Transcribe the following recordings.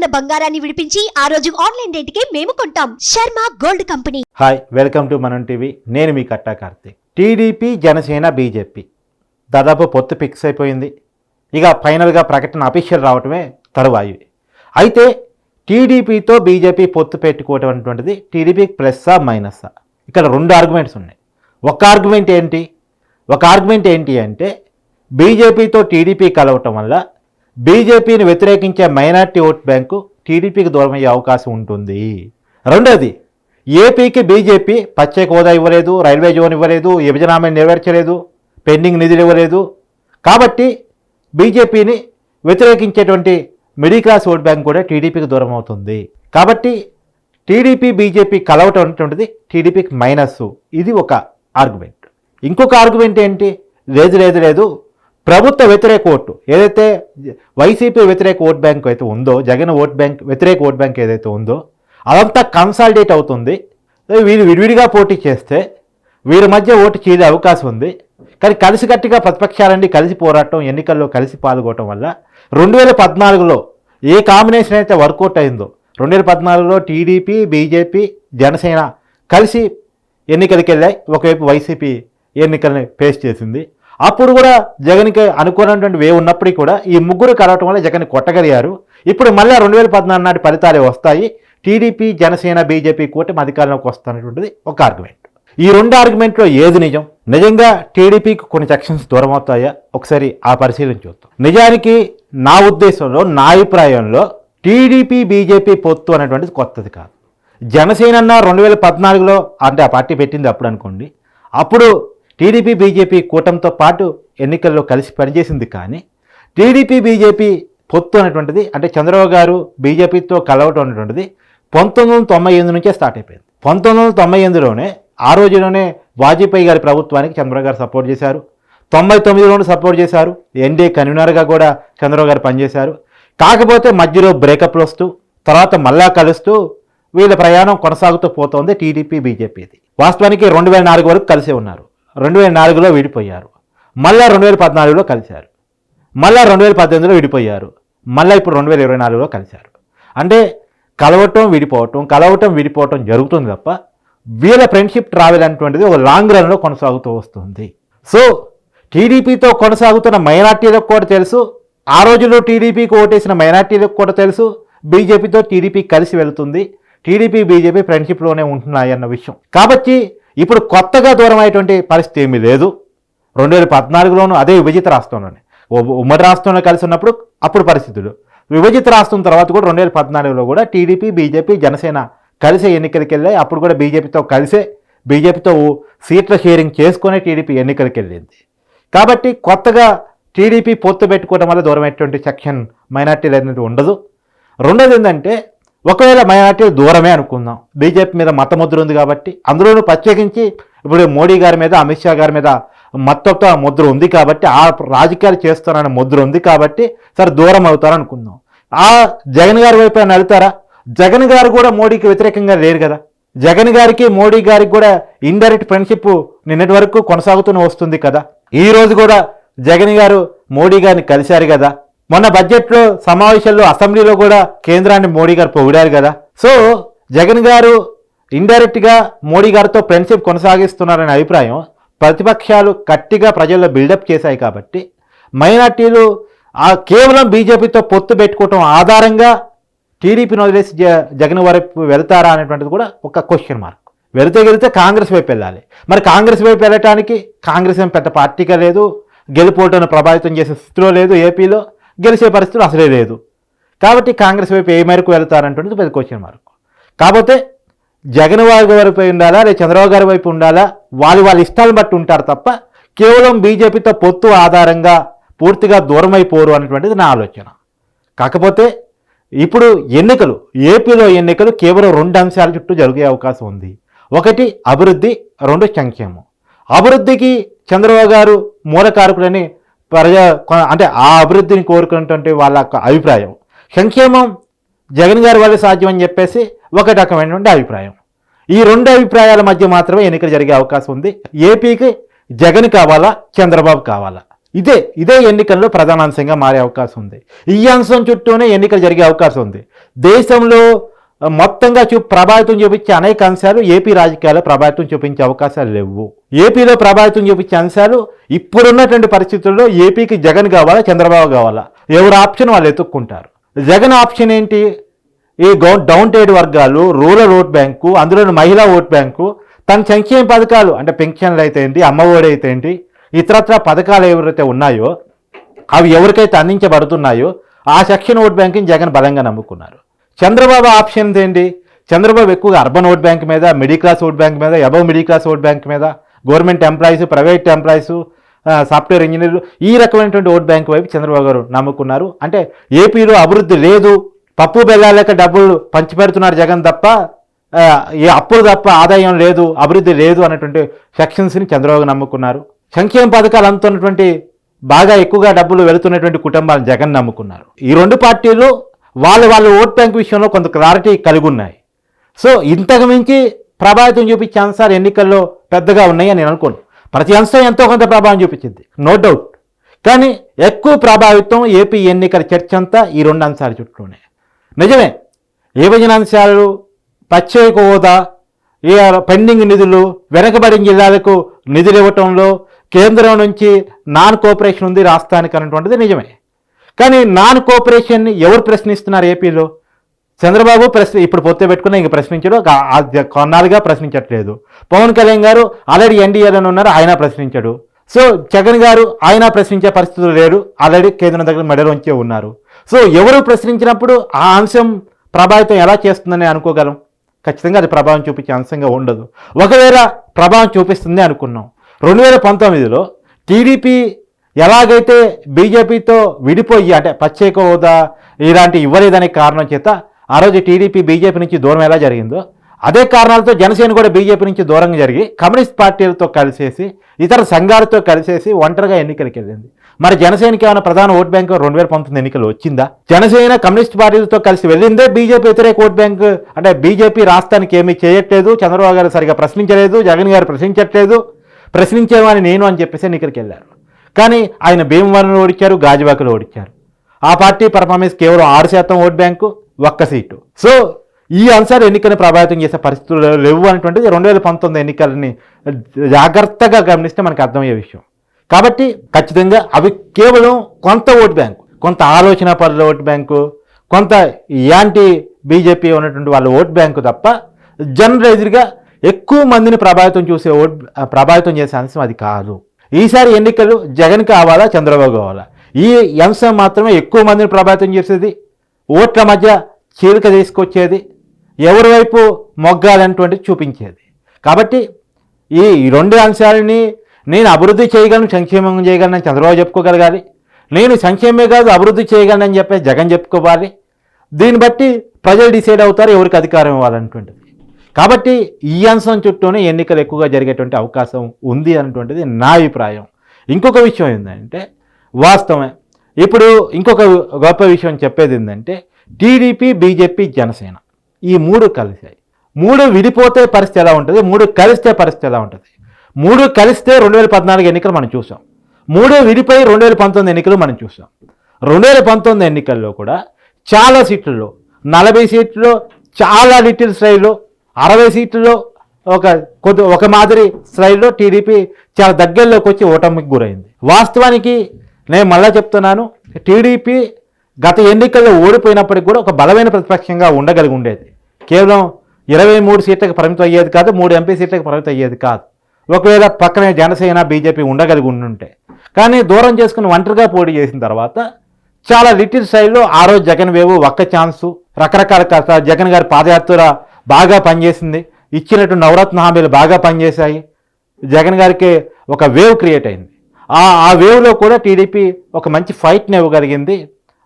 ఉన్న బంగారాన్ని విడిపించి ఆ రోజు ఆన్లైన్ రేటుకే మేము కొంటాం. Sharma gold company. Hi welcome to Manam TV. నేను మీ Katta Karthik. TDP Janasena BJP. దాదాపు పొత్తు ఫిక్స్ అయిపోయింది. ఇక ఫైనల్గా ప్రకటన అఫీషియల్ రావటమే తరువాయి. అయితే టీడీపీతో బీజేపీ పొత్తు పెట్టుకోవటం అటువంటిది టీడీపీకి ప్లస్సా మైనస్సా ఇక్కడ రెండు ఆర్గ్యుమెంట్స్ ఉన్నాయి. ఒక ఆర్గ్యుమెంట్ ఏంటి? ఒక ఆర్గ్యుమెంట్ ఏంటి అంటే బీజేపీతో టీడీపీ కలవటం వల్ల బీజేపీని వ్యతిరేకించే మైనార్టీ ఓట్ బ్యాంకు టీడీపీకి దూరమయ్యే అవకాశం ఉంటుంది. రెండోది ఏపీకి బీజేపీ ప్రత్యేక హోదా ఇవ్వలేదు రైల్వే జోన్ ఇవ్వలేదు విభజన హామీని నెరవేర్చలేదు పెండింగ్ నిధులు ఇవ్వలేదు. కాబట్టి బీజేపీని వ్యతిరేకించేటువంటి మిడిల్ క్లాస్ ఓట్ బ్యాంక్ కూడా టీడీపీకి దూరం అవుతుంది. కాబట్టి టీడీపీ బీజేపీ కలవటం అనేటువంటిది టీడీపీకి మైనస్ ఇది ఒక ఆర్గ్యుమెంట్. ఇంకొక ఆర్గ్యుమెంట్ ఏంటి? లేదు లేదు లేదు. ప్రభుత్వ వ్యతిరేక ఓటు ఏదైతే వైసీపీ వ్యతిరేక ఓట్ బ్యాంక్ అయితే ఉందో జగన్ ఓట్ బ్యాంక్ వ్యతిరేక ఓట్ బ్యాంక్ ఏదైతే ఉందో అదంతా కన్సాలిడేట్ అవుతుంది. వీరు విడివిడిగా పోటీ చేస్తే వీరి మధ్య ఓటు చీలే అవకాశం ఉంది. కానీ కలిసికట్టుగా ప్రతిపక్షాలన్నీ కలిసి పోరాటం ఎన్నికల్లో కలిసి పాల్గొనడం వల్ల రెండు వేల పద్నాలుగులో ఏ కాంబినేషన్ అయితే వర్కౌట్ అయిందో రెండు వేల పద్నాలుగులో టీడీపీ బీజేపీ జనసేన కలిసి ఎన్నికలకు వెళ్ళాయి ఒకవైపు వైసీపీ ఎన్నికల్ని ఫేస్ చేసింది. అప్పుడు కూడా జగన్కి అనుకున్నటువంటి వే ఉన్నప్పటికీ కూడా ఈ ముగ్గురు కలవటం వల్ల జగన్ కొట్టగలిగారు. ఇప్పుడు మళ్ళీ రెండు వేల పద్నాలుగు నాటి ఫలితాలే వస్తాయి. టీడీపీ జనసేన బీజేపీ కూటమి అధికారంలోకి వస్తున్నటువంటిది ఒక ఆర్గ్యుమెంట్ ఈ రెండు ఆర్గ్యుమెంట్లో ఏది నిజం? నిజంగా టీడీపీకి కొన్ని సెక్షన్స్ దూరం అవుతాయా? ఒకసారి ఆ పరిశీలన చూద్దాం. నిజానికి నా ఉద్దేశంలో నా అభిప్రాయంలో టీడీపీ బీజేపీ పొత్తు అనేటువంటిది కొత్తది కాదు. జనసేన అన్న రెండు వేల పద్నాలుగులో అంటే ఆ పార్టీ పెట్టింది అప్పుడు అనుకోండి. అప్పుడు టీడీపీ బీజేపీ కూటమితో పాటు ఎన్నికల్లో కలిసి పనిచేసింది కానీ టీడీపీ బీజేపీ పొత్తు అనేటువంటిది అంటే చంద్రబాబు గారు బీజేపీతో కలవటం అనేటువంటిది పంతొమ్మిది వందల తొంభై ఎనిమిది నుంచే స్టార్ట్ అయిపోయింది. పంతొమ్మిది వందల తొంభై ఎనిమిదిలోనే ఆ రోజులోనే వాజ్పేయి గారి ప్రభుత్వానికి చంద్రబాబు గారు సపోర్ట్ చేశారు. తొంభై తొమ్మిదిలోనూ సపోర్ట్ చేశారు. ఎన్డీఏ కన్వీనర్గా కూడా చంద్రబాబు గారు పనిచేశారు. కాకపోతే మధ్యలో బ్రేకప్లు వస్తూ తర్వాత మళ్ళా కలుస్తూ వీళ్ళ ప్రయాణం కొనసాగుతూ పోతోంది టీడీపీ బీజేపీది. వాస్తవానికి రెండు వేల నాలుగు వరకు కలిసే ఉన్నారు. రెండు వేల నాలుగులో విడిపోయారు. మళ్ళా రెండు వేల పద్నాలుగులో కలిశారు. మళ్ళా రెండు వేల పద్దెనిమిదిలో విడిపోయారు. మళ్ళీ ఇప్పుడు రెండు వేల ఇరవై నాలుగులో కలిశారు. అంటే కలవటం విడిపోవటం కలవటం విడిపోవటం జరుగుతుంది తప్ప వీళ్ళ ఫ్రెండ్షిప్ ట్రావెల్ అనేటువంటిది ఒక లాంగ్ రన్లో కొనసాగుతూ వస్తుంది. సో టీడీపీతో కొనసాగుతున్న మైనార్టీలకు కూడా తెలుసు. ఆ రోజుల్లో టీడీపీకి ఓటేసిన మైనార్టీలకు కూడా తెలుసు. బీజేపీతో టీడీపీ కలిసి వెళుతుంది. టీడీపీ బీజేపీ ఫ్రెండ్షిప్లోనే ఉంటున్నాయన్న విషయం. కాబట్టి ఇప్పుడు కొత్తగా దూరం అయ్యేటువంటి పరిస్థితి ఏమీ లేదు. రెండు వేల పద్నాలుగులోనూ అదే విభజిత రాష్ట్రంలోనే. ఉ- ఉమ్మడి రాష్ట్రంలో కలిసి ఉన్నప్పుడు అప్పుడు పరిస్థితులు. విభజిత రాష్ట్రం తర్వాత కూడా రెండు వేల పద్నాలుగులో కూడా టీడీపీ బీజేపీ జనసేన కలిసే ఎన్నికలకు వెళ్ళాయి. అప్పుడు కూడా బీజేపీతో కలిసే బీజేపీతో సీట్ల షేరింగ్ చేసుకునే టీడీపీ ఎన్నికలకు వెళ్ళింది. కాబట్టి కొత్తగా టీడీపీ పొత్తు పెట్టుకోవడం వల్ల దూరమైనటువంటి సెక్షన్ మైనార్టీలు అనేది ఉండదు. రెండోది ఏంటంటే ఒకవేళ మైనార్టీలు దూరమే అనుకుందాం. బీజేపీ మీద మతముద్ర ఉంది కాబట్టి అందులోనూ ప్రత్యేకించి ఇప్పుడు మోడీ గారి మీద అమిత్ షా గారి మీద మత్తతో ఆ ముద్ర ఉంది కాబట్టి ఆ రాజకీయాలు చేస్తారనే ముద్ర ఉంది కాబట్టి సరే దూరం అవుతారు అనుకుందాం. ఆ జగన్ గారి వైపు ఆయన వెళ్తారా జగన్ గారు కూడా మోడీకి వ్యతిరేకంగా లేరు కదా. జగన్ గారికి మోడీ గారికి కూడా ఇండైరెక్ట్ ఫ్రెండ్షిప్ నిన్నటి వరకు కొనసాగుతూనే వస్తుంది కదా. ఈ రోజు కూడా జగన్ గారు మోడీ గారిని కలిశారు కదా. మొన్న బడ్జెట్లో సమావేశాల్లో అసెంబ్లీలో కూడా కేంద్రాన్ని మోడీ గారు పొగిడారు కదా. సో జగన్ గారు ఇండైరెక్ట్గా మోడీ గారితో ఫ్రెండ్షిప్ కొనసాగిస్తున్నారనే అభిప్రాయం ప్రతిపక్షాలు గట్టిగా ప్రజల్లో బిల్డప్ చేశాయి కాబట్టి మైనార్టీలు ఆ కేవలం బీజేపీతో పొత్తు పెట్టుకోవటం ఆధారంగా టీడీపీని వదిలేసి జ జగన్ వైపు వెళ్తారా అనేటువంటిది కూడా ఒక క్వశ్చన్ మార్క్ వెళితే గెలితే కాంగ్రెస్ వైపు వెళ్ళాలి. మరి కాంగ్రెస్ వైపు వెళ్ళటానికి కాంగ్రెస్ ఏం పెద్ద పార్టీగా లేదు గెలుపోటను ప్రభావితం చేసే స్థితిలో లేదు ఏపీలో గెలిచే పరిస్థితులు అసలే లేదు. కాబట్టి కాంగ్రెస్ వైపు ఏ మేరకు వెళ్తారంటున్నది పెద్ద క్వశ్చన్ మార్క్ కాకపోతే జగన్ వారి వైపు ఉండాలా లేదా చంద్రబాబు గారి వైపు ఉండాలా? వాళ్ళు వాళ్ళ ఇష్టాలను బట్టి ఉంటారు తప్ప కేవలం బీజేపీతో పొత్తు ఆధారంగా పూర్తిగా దూరమైపోరు అనేటువంటిది నా ఆలోచన. కాకపోతే ఇప్పుడు ఎన్నికలు ఏపీలో ఎన్నికలు కేవలం రెండు అంశాల చుట్టూ జరిగే అవకాశం ఉంది. ఒకటి అభివృద్ధి రెండు సంక్షేమం. అభివృద్ధికి చంద్రబాబు గారు మూలకారకులని ప్రజా అంటే ఆ అభివృద్ధిని కోరుకున్నటువంటి వాళ్ళ అభిప్రాయం. సంక్షేమం జగన్ గారి వల్ల సాధ్యం అని చెప్పేసి ఒక రకమైనటువంటి అభిప్రాయం. ఈ రెండు అభిప్రాయాల మధ్య మాత్రమే ఎన్నికలు జరిగే అవకాశం ఉంది. ఏపీకి జగన్ కావాలా చంద్రబాబు కావాలా? ఇదే ఇదే ఎన్నికల్లో ప్రధాన అంశంగా మారే అవకాశం ఉంది. ఈ అంశం చుట్టూనే ఎన్నికలు జరిగే అవకాశం ఉంది. దేశంలో మొత్తంగా చూ ప్రభావితం చూపించే అనేక అంశాలు ఏపీ రాజకీయాల్లో ప్రభావితం చూపించే అవకాశాలు లేవు. ఏపీలో ప్రభావితం చూపించే అంశాలు ఇప్పుడున్నటువంటి పరిస్థితుల్లో ఏపీకి జగన్ కావాలా చంద్రబాబు కావాలా? ఎవరు ఆప్షన్ వాళ్ళు ఎత్తుక్కుంటారు. జగన్ ఆప్షన్ ఏంటి? ఈ గౌ డౌన్ టైడ్ వర్గాలు రూరల్ ఓట్ బ్యాంకు అందులోని మహిళా ఓట్ బ్యాంకు తన సంక్షేమ పథకాలు అంటే పెన్షన్లు అయితే ఏంటి అమ్మఒడి అయితే ఏంటి ఇతరత్ర పథకాలు ఎవరైతే ఉన్నాయో అవి ఎవరికైతే అందించబడుతున్నాయో ఆ సెక్షన్ ఓట్ బ్యాంక్ని జగన్ బలంగా నమ్ముకున్నారు. చంద్రబాబు ఆప్షన్ ఏంటి? చంద్రబాబు ఎక్కువగా అర్బన్ ఓట్ బ్యాంక్ మీద మిడిల్ క్లాస్ ఓట్ బ్యాంక్ మీద above middle class vote bank మీద government employees private employees software ఇంజనీర్లు ఈ రకమైనటువంటి ఓట్ బ్యాంక్ వైపు చంద్రబాబు గారు నమ్ముకున్నారు. అంటే ఏపీలో అభివృద్ధి లేదు. పప్పు బెల్లాలేక డబ్బులు పంచిపెడుతున్నారు జగన్ తప్ప ఏ అప్పులు తప్ప ఆదాయం లేదు అభివృద్ధి లేదు అన్నటువంటి సెక్షన్స్ని చంద్రబాబు నమ్ముకున్నారు. సంక్షేమ పథకాలు అందుతున్నటువంటి బాగా ఎక్కువగా డబ్బులు వెళుతున్నటువంటి కుటుంబాలను జగన్ నమ్ముకున్నారు. ఈ రెండు పార్టీలు వాళ్ళు వాళ్ళ ఓట్ బ్యాంక్ విషయంలో కొంత క్లారిటీ కలిగి ఉన్నాయి సో ఇంతకు మించి ప్రభావితం చూపించే అంశాలు ఎన్నికల్లో పెద్దగా ఉన్నాయని నేను అనుకోను. ప్రతి అంశం ఎంతో కొంత ప్రభావం చూపించింది. నో డౌట్ కానీ ఎక్కువ ప్రభావితం ఏపీ ఎన్నికల చర్చ అంతా ఈ రెండు అంశాల చుట్టూనే. నిజమే. ఏ విభజన అంశాలు ప్రత్యేక హోదా పెండింగ్ నిధులు వెనకబడిన జిల్లాలకు నిధులు ఇవ్వటంలో కేంద్రం నుంచి నాన్ కోఆపరేషన్ ఉంది రాష్ట్రానికి అన్నటువంటిది నిజమే. కానీ నాన్ కోఆపరేషన్ని ఎవరు ప్రశ్నిస్తున్నారు ఏపీలో? చంద్రబాబు ప్రశ్న ఇప్పుడు పొత్తు పెట్టుకున్న ఇంక ప్రశ్నించడు కొన్నాళ్ళుగా ప్రశ్నించట్లేదు. పవన్ కళ్యాణ్ గారు ఆల్రెడీ ఎన్డీఏలో ఉన్నారు ఆయన ప్రశ్నించడు. సో జగన్ గారు ఆయన ప్రశ్నించే పరిస్థితులు లేరు ఆల్రెడీ కేంద్రం దగ్గర మెడలోంచే ఉన్నారు. సో ఎవరు ప్రశ్నించినప్పుడు ఆ అంశం ప్రభావితం ఎలా చేస్తుందని అనుకోగలం? ఖచ్చితంగా అది ప్రభావం చూపించే అంశంగా ఉండదు. ఒకవేళ ప్రభావం చూపిస్తుంది అనుకున్నాం. రెండు వేల పంతొమ్మిదిలో టీడీపీ ఎలాగైతే బీజేపీతో విడిపోయి అంటే ప్రత్యేక హోదా ఇలాంటి ఇవ్వలేదనే కారణం చేత ఆ రోజు టీడీపీ బీజేపీ నుంచి దూరం ఎలా జరిగిందో అదే కారణాలతో జనసేన కూడా బీజేపీ నుంచి దూరంగా జరిగి కమ్యూనిస్ట్ పార్టీలతో కలిసేసి ఇతర సంఘాలతో కలిసేసి ఒంటరిగా ఎన్నికలకు వెళ్ళింది. మరి జనసేనకి ఏమైనా ప్రధాన ఓట్ బ్యాంక్ రెండు వేల పంతొమ్మిది ఎన్నికలు వచ్చిందా? జనసేన కమ్యూనిస్ట్ పార్టీలతో కలిసి వెళ్ళిందే బీజేపీ వ్యతిరేక ఓట్ బ్యాంక్? అంటే బీజేపీ రాష్ట్రానికి ఏమీ చేయట్లేదు చంద్రబాబు గారు సరిగా ప్రశ్నించలేదు జగన్ గారు ప్రశ్నించట్లేదు ప్రశ్నించేవాని నేను అని చెప్పేసి ఎన్నికలకు వెళ్ళారు. కానీ ఆయన భీమవరంలో ఓడిచారు గాజువాకలో ఓడిచారు. ఆ పార్టీ పర్ఫార్మెన్స్ కేవలం ఆరు శాతం ఓట్ బ్యాంకు ఒక్క సీటు. సో ఈ అంశాలు ఎన్నికలను ప్రభావితం చేసే పరిస్థితులు లేవు అనేటువంటిది రెండు వేల పంతొమ్మిది ఎన్నికలని జాగ్రత్తగా గమనిస్తే మనకు అర్థమయ్యే విషయం. కాబట్టి ఖచ్చితంగా అవి కేవలం కొంత ఓట్ బ్యాంకు కొంత ఆలోచన పరుల ఓట్ బ్యాంకు కొంత యాంటీ బీజేపీ ఉన్నటువంటి వాళ్ళ ఓట్ బ్యాంకు తప్ప జనరలైజ్డ్గా ఎక్కువ మందిని ప్రభావితం చూసే ఓట్ ప్రభావితం చేసే అంశం అది కాదు. ఈసారి ఎన్నికలు జగన్ కావాలా చంద్రబాబు కావాలా? ఈ అంశం మాత్రమే ఎక్కువ మందిని ప్రభావితం చేసేది ఓట్ల మధ్య చీలిక తీసుకొచ్చేది ఎవరి వైపు మొగ్గాలన్నటువంటిది చూపించేది. కాబట్టి ఈ రెండు అంశాలని నేను అభివృద్ధి చేయగలను సంక్షేమం చేయగలను చంద్రబాబు చెప్పుకోగలగాలి. నేను సంక్షేమమే కాదు అభివృద్ధి చేయగలనని చెప్పి జగన్ చెప్పుకోవాలి. దీన్ని బట్టి ప్రజలు డిసైడ్ అవుతారు ఎవరికి అధికారం ఇవ్వాలన్నటువంటిది. కాబట్టి ఈ అంశం చుట్టూనే ఎన్నికలు ఎక్కువగా జరిగేటువంటి అవకాశం ఉంది అన్నటువంటిది నా అభిప్రాయం. ఇంకొక విషయం ఏంటంటే వాస్తవమే. ఇప్పుడు ఇంకొక గొప్ప విషయం చెప్పేది ఏంటంటే టీడీపీ బీజేపీ జనసేన ఈ మూడు కలిసాయి మూడు విడిపోతే పరిస్థితి ఎలా ఉంటుంది? మూడు కలిస్తే పరిస్థితి ఎలా ఉంటుంది? మూడు కలిస్తే రెండు వేల పద్నాలుగు ఎన్నికలు మనం చూసాం. మూడు విడిపోయి రెండు వేల పంతొమ్మిది ఎన్నికలు మనం చూసాం. రెండు వేల పంతొమ్మిది ఎన్నికల్లో కూడా చాలా సీట్లలో నలభై సీట్లు చాలా లిటిల్ స్థాయిలో అరవై సీట్లలో ఒక కొద్ది ఒక మాదిరి స్థాయిలో టీడీపీ చాలా దగ్గరలోకి వచ్చి ఓటమికి గురైంది. వాస్తవానికి నేను మళ్ళా చెప్తున్నాను టీడీపీ గత ఎన్నికల్లో ఓడిపోయినప్పటికి కూడా ఒక బలమైన ప్రతిపక్షంగా ఉండగలిగి ఉండేది. కేవలం ఇరవై మూడు సీట్లకు పరిమితం అయ్యేది కాదు మూడు ఎంపీ సీట్లకు పరిమితం అయ్యేది కాదు. ఒకవేళ పక్కనే జనసేన బీజేపీ ఉండగలిగి ఉండుంటే. కానీ దూరం చేసుకుని ఒంటరిగా పోటీ చేసిన తర్వాత చాలా లిటిల్ స్టైల్లో ఆ రోజు జగన్ వేవు ఒక్క ఛాన్సు రకరకాల కష్టాలు జగన్ గారి పాదయాత్ర బాగా పనిచేసింది. ఇచ్చినట్టు నవరత్న హామీలు బాగా పనిచేశాయి. జగన్ గారికి ఒక వేవ్ క్రియేట్ అయింది. ఆ ఆ వేవ్లో కూడా టీడీపీ ఒక మంచి ఫైట్ని ఇవ్వగలిగింది.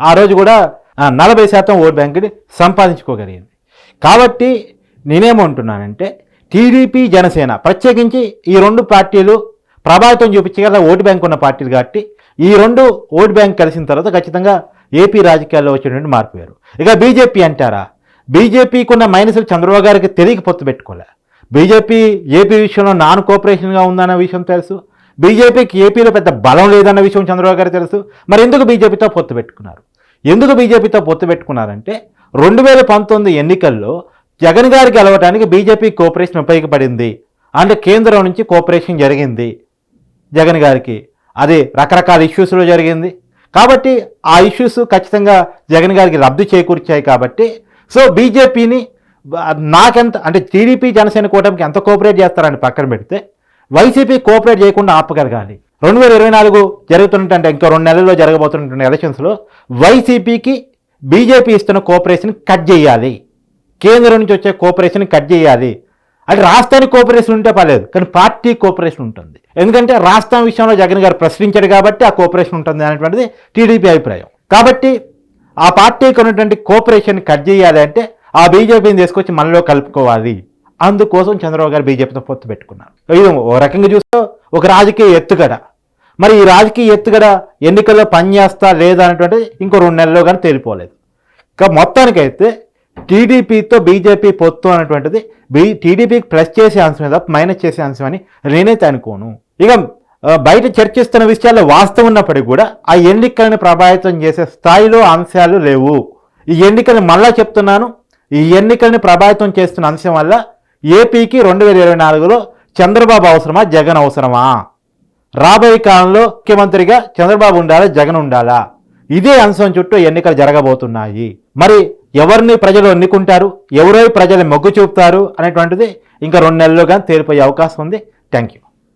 ఆ రోజు కూడా నలభై శాతం ఓట్ బ్యాంకుని సంపాదించుకోగలిగింది. కాబట్టి నేనేమంటున్నానంటే టీడీపీ జనసేన ప్రత్యేకించి ఈ రెండు పార్టీలు ప్రభావితం చూపించగల ఓటు బ్యాంక్ ఉన్న పార్టీలు కాబట్టి ఈ రెండు ఓటు బ్యాంక్ కలిసిన తర్వాత ఖచ్చితంగా ఏపీ రాజకీయాల్లో వచ్చేటువంటి మారిపోయారు ఇక బీజేపీ అంటారా? బీజేపీకి ఉన్న మైనస్లు చంద్రబాబు గారికి తెలియక పొత్తు పెట్టుకోలే. బీజేపీ ఏపీ విషయంలో నాన్ కోఆపరేషన్గా ఉందన్న విషయం తెలుసు. బీజేపీకి ఏపీలో పెద్ద బలం లేదన్న విషయం చంద్రబాబు గారు తెలుసు. మరి ఎందుకు బీజేపీతో పొత్తు పెట్టుకున్నారు? ఎందుకు బీజేపీతో పొత్తు పెట్టుకున్నారంటే రెండు వేల పంతొమ్మిది ఎన్నికల్లో జగన్ గారికి గెలవడానికి బీజేపీ కోఆపరేషన్ ఉపయోగపడింది. అంటే కేంద్రం నుంచి కోఆపరేషన్ జరిగింది జగన్ గారికి. అది రకరకాల ఇష్యూస్లో జరిగింది. కాబట్టి ఆ ఇష్యూస్ ఖచ్చితంగా జగన్ గారికి లబ్ధి చేకూర్చాయి కాబట్టి సో బీజేపీని నాకెంత అంటే టీడీపీ జనసేన కూటమికి ఎంత కోఆపరేట్ చేస్తారని పక్కన పెడితే వైసీపీ కోఆపరేట్ చేయకుండా ఆపగలగాలి. రెండు వేల ఇరవై నాలుగు జరుగుతున్నటువంటి ఇంకో రెండు నెలల్లో జరగబోతున్నటువంటి ఎలక్షన్స్లో వైసీపీకి బీజేపీ ఇస్తున్న కోఆపరేషన్ కట్ చేయాలి. కేంద్రం నుంచి వచ్చే కోఆపరేషన్ కట్ చేయాలి. అంటే రాష్ట్రానికి కోఆపరేషన్ ఉంటే పర్లేదు కానీ పార్టీ కోఆపరేషన్ ఉంటుంది. ఎందుకంటే రాష్ట్రం విషయంలో జగన్ గారు ప్రశ్నించాడు కాబట్టి ఆ కోఆపరేషన్ ఉంటుంది అనేటువంటిది టీడీపీ అభిప్రాయం. కాబట్టి ఆ పార్టీకి ఉన్నటువంటి కోఆపరేషన్ కట్ చేయాలి అంటే ఆ బీజేపీని తీసుకొచ్చి మనలో కలుపుకోవాలి. అందుకోసం చంద్రబాబు గారు బీజేపీతో పొత్తు పెట్టుకున్నారు. ఇది ఓ రకంగా చూస్తే ఒక రాజకీయ ఎత్తుగడ. మరి ఈ రాజకీయ ఎత్తుగడ ఎన్నికల్లో పనిచేస్తా లేదా అనేటువంటిది ఇంకో రెండు నెలల్లో కానీ తేలిపోలేదు. ఇంకా మొత్తానికైతే టీడీపీతో బీజేపీ పొత్తు అనేటువంటిది బీ టీడీపీకి ప్లస్ చేసే అంశం మీద మైనస్ చేసే అంశం అని నేనైతే అనుకోను. ఇక బయట చర్చిస్తున్న విషయాల్లో వాస్తవం ఉన్నప్పటికీ కూడా ఆ ఎన్నికలను ప్రభావితం చేసే స్థాయిలో అంశాలు లేవు. ఈ ఎన్నికలు మళ్ళా చెప్తున్నాను. ఈ ఎన్నికల్ని ప్రభావితం చేస్తున్న అంశం వల్ల ఏపీకి రెండు వేల ఇరవై నాలుగులో చంద్రబాబు అవసరమా? జగన్ అవసరమా? రాబోయే కాలంలో ముఖ్యమంత్రిగా చంద్రబాబు ఉండాలా? జగన్ ఉండాలా? ఇదే అంశం చుట్టూ ఎన్నికలు జరగబోతున్నాయి. మరి ఎవరిని ప్రజలు ఎన్నుకుంటారు? ఎవరై ప్రజలు మొగ్గు చూపుతారు? అనేటువంటిది ఇంకా రెండు నెలలుగా తేలిపోయే అవకాశం ఉంది. Thank you